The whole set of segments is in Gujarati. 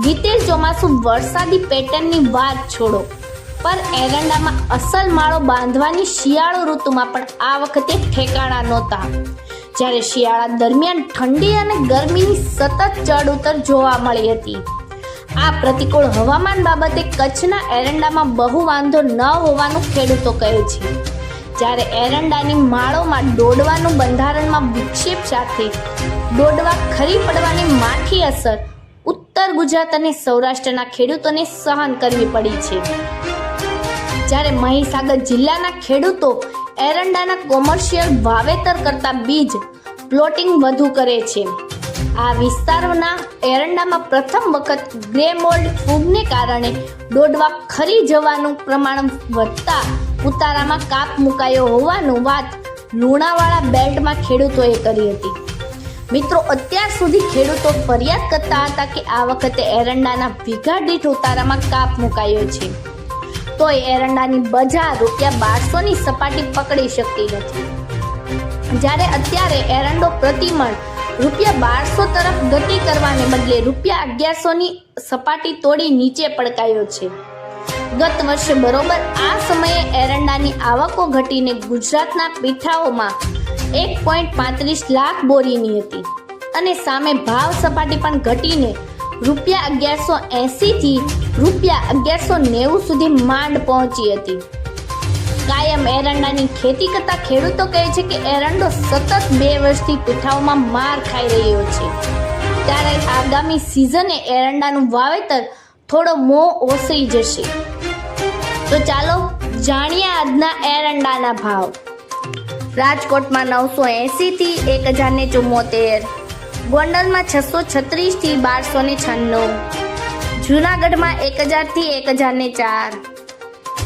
વીતેલ ચોમાસું વરસાદી પેટર્નની વાત છોડો. પર એરંડામાં અસલ માળો બાંધવાની શિયાળો ઋતુમાં પણ આ વખતે ઠેકાણા નહોતા. જ્યારે શિયાળા દરમિયાન ઠંડી અને ગરમીની સતત ચડ ઉતર જોવા મળી હતી. આ પ્રતિકૂળ હવામાન બાબતે કચ્છના એરંડામાં બહુ વાંધો ન હોવાનું ખેડૂતો કહે છે. જ્યારે એરંડાની માળોમાં દોડવાનું બંધારણમાં વિક્ષેપ સાથે દોડવા ખરી પડવાની માઠી અસર ઉત્તર ગુજરાત અને સૌરાષ્ટ્રના ખેડૂતોને સહન કરવી પડી છે. જ્યારે મહીસાગર જિલ્લાના ખેડૂતો એરંડાના કોમર્શિયલ વાવેતર કરતા બીજ પ્લોટિંગ વધુ કરે છે. આ વિસ્તારના એરંડામાં પ્રથમ વખત ગ્રે મોલ્ડ ફૂગને કારણે દોડવા ખરી જવાનું પ્રમાણ વધતા ઉતારામાં કાપ મુકાયો હોવાનું વાત લુણાવાળા બેલ્ટમાં ખેડૂતોએ કરી હતી. મિત્રો, અત્યાર સુધી ખેડૂતો ફરિયાદ કરતા હતા કે આ વખતે એરંડાના વીઘા દીઠ ઉતારામાં કાપ મુકાયો છે. તોય એરંડાની બજાર રૂપિયા બારસોની સપાટી પકડી શકતી નથી. જ્યારે અત્યારે એરંડો પ્રતિમણ રૂપિયા બારસો તરફ ગતિ કરવાને બદલે રૂપિયા અગિયારસોની સપાટી તોડી નીચે પડકાયો છે. ગત વર્ષે બરોબર આ સમયે એરંડાની આવકો ઘટીને ગુજરાતના પીઠાઓમાં એક પોઈન્ટ પાંત્રીસ લાખ બોરીની હતી. અને સામે ભાવ સપાટી પણ ઘટીને રૂપિયા અગિયારસો એંસીથી રૂપિયા અગિયારસો નેવું સુધી માંડ પહોંચી હતી. કાયમ એરંડાની ખેતી કરતા ખેડૂતો કહે છે કે એરંડો સતત બે વર્ષથી પીઠાઓમાં માર ખાઈ રહ્યો છે. ત્યારે આગામી સિઝને એરંડાનું વાવેતર થોડો મોં ઓસરી જશે. તો ચાલો જાણીએ આજના એરંડાના ભાવ. રાજકોટમાં નવસો એંસીથી એક હજારને ચુમ્મોતેર ગોંડલમાં છસો છત્રીસથી બારસો ને છન્નું. જુનાગઢમાં એક હજારથી એક હજારને ચાર.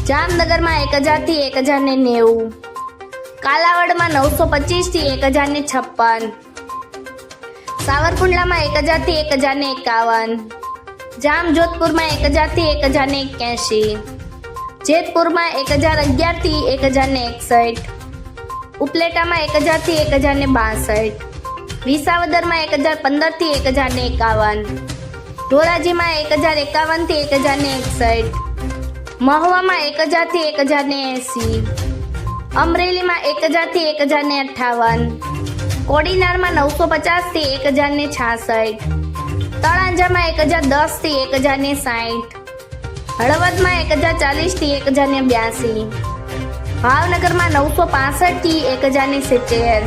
જામનગરમાં એક હજારથી એક હજારને નેવું. કાલાવડમાં નવસો પચીસથી એક હજારને છપ્પન. સાવરકુંડલામાં એક હજારથી એક હજારને એકાવન. જામજોધપુરમાં એક હજારથી એક હજારને એક્યાસી. જેતપુરમાં એક હજાર અગિયારથી એક હજારને એકસઠ. ઉપલેટામાં એક હજારથી એક હજાર ને બાસઠ વિસાવદરમાં એક હજાર પંદરથી એક હજાર ને એકાવન ધોરાજીમાં એક હજાર એકાવનથી એક હજાર ને એકસઠ મહુવામાં એક હજારથી એક હજાર ને એંસી અમરેલીમાં એક હજારથી એક હજાર ને અઠ્ઠાવન કોડીનારમાં નવસો પચાસથી એક હજાર ને છાસઠ તળાંજામાં એક હજાર દસથી એક હજાર ને સાઠ હળવદમાં એક હજાર ચાલીસથી એક હજાર ને બ્યાસી ભાવનગરમાં નવસો પાસઠથી એક હજાર ને સિત્તેર.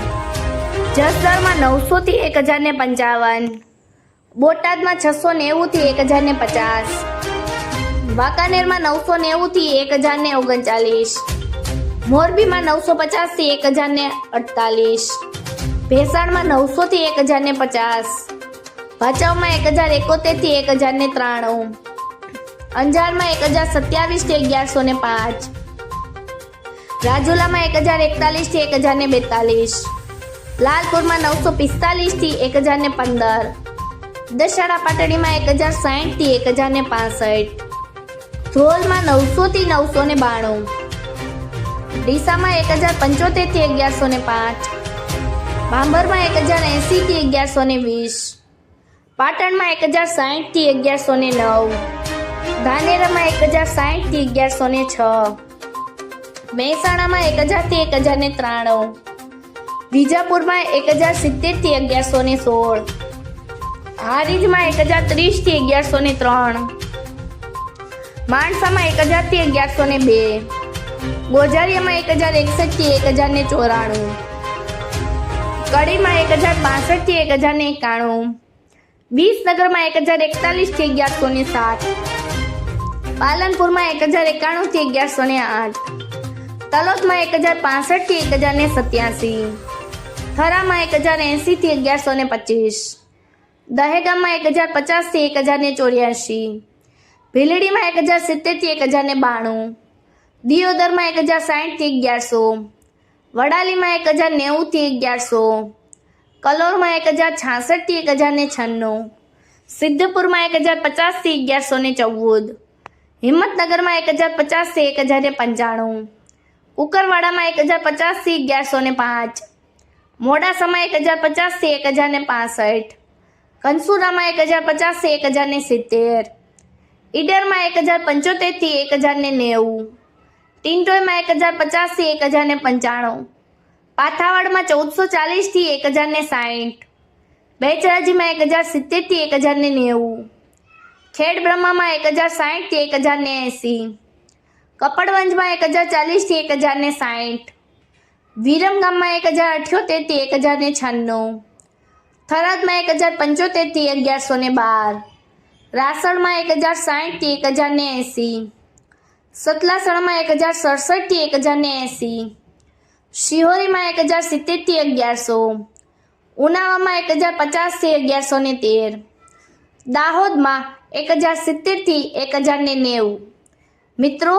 જસદણમાં નવસોથી એક હજાર ને પંચાવન. બોટાદમાં છસો નેવુંથી એક હજાર ને પચાસ. વાંકાનેરમાં નવસો નેવુંથી એક હજાર ને ઓગણચાલીસ. મોરબીમાં નવસો પચાસથી એક હજાર ને અડતાલીસ. ભેસાણમાં નવસોથી એક હજાર ને પચાસ. ભચાઉમાં એક હજાર એકોતેરથી એક હજાર ને ત્રાણું. અંજારમાં એક હજાર સત્યાવીસથી અગિયારસો ને પાંચ. રાજુલામાં એક હજાર એકતાલીસથી એક હજાર ને બેતાલીસ. લાલપુરમાં નવસો પિસ્તાલીસથી એક હજાર ને પંદર. દશાડા પાટણીમાં એક હજાર સાહીઠથી એક હજાર ને પાસઠ. ધ્રોલમાં નવસોથી નવસો ને બાણું. ડીસામાં એક હજાર પંચોતેરથી અગિયારસો ને પાંચ. ભાંભરમાં એક હજાર એંસીથી અગિયારસો ને વીસ. પાટણમાં એક હજાર સાહીઠથી અગિયારસો ને નવ. ધાનેરામાં એક હજાર સાહીઠથી અગિયારસો ને છ. મહેસાણામાં એક હજારથી એક હજાર ને ત્રાણું વિજાપુરમાં એક હજાર સિત્તેરથી અગિયારસો ને સોળ હારીજમાં એક હજાર ત્રીસથી અગિયારસો ને ત્રણ માણસામાં એક હજારથી અગિયારસો ને બે ગોજારિયામાં એક હજાર એકસઠથી એક હજાર ને ચોરાણું કડીમાં એક હજાર બાસઠથી એક હજાર ને એકાણું વિસનગરમાં એક હજાર એકતાલીસથી અગિયારસો ને સાત પાલનપુરમાં એક હજાર એકાણુંથી અગિયારસો ને આઠ તલોદમાં એક હજાર પાસઠથી એક હજાર ને સત્યાસી થરામાં એક હજાર એંસીથી અગિયારસો ને પચીસ, દહેગામમાં એક હજાર પચાસથી એક હજાર ને ચોર્યાસી, ભીલડીમાં એક હજાર સિત્તેરથી એક હજાર ને બાણું દિયોદરમાં એક હજાર સાહીઠથી અગિયારસો, વડાલીમાં એક હજાર નેવુંથી અગિયારસો કલોરમાં એક હજાર છાસઠથી એક હજાર ને છન્નું, સિદ્ધપુરમાં એક હજાર પચાસથી અગિયારસો ને ચૌદ, હિંમતનગરમાં એક હજાર પચાસથી એક હજાર ને પંચાણું કુકરવાડામાં એક હજાર પચાસથી અગિયારસો ને પાંચ મોડાસામાં એક હજાર પચાસથી એક હજાર ને પાસઠ કંસુરામાં એક હજાર પચાસથી એક હજાર ને સિત્તેર ઈડરમાં એક હજાર પંચોતેરથી એક હજાર ને નેવું ટિન્ટોયમાં એક હજાર પચાસથી એક હજાર ને પંચાણું પાથાવાડમાં ચૌદસો ચાલીસથી એક હજાર ને સાઠ બેચરાજીમાં એક હજાર સિત્તેરથી એક હજાર ને નેવું ખેડ બ્રહ્મામાં એક હજાર સાઠથી એક હજાર ને એંસી કપડવંજમાં એક હજાર ચાલીસથી એક હજાર ને સાઠ વિરમગામમાં એક હજાર અઠ્યોતેરથી એક હજાર ને છન્નું થરાદમાં એક હજાર પંચોતેરથી અગિયારસો ને બાર રાસણમાં એક હજાર સાઠથી એક હજાર ને એંસી સતલાસણમાં એક હજાર સડસઠથી એક હજાર ને એંસી શિહોરીમાં એક હજાર સિત્તેરથી અગિયારસો ઉનાવામાં એક હજાર પચાસથી અગિયારસો ને તેર દાહોદમાં એક હજાર સિત્તેરથી એક હજાર ને નેવું મિત્રો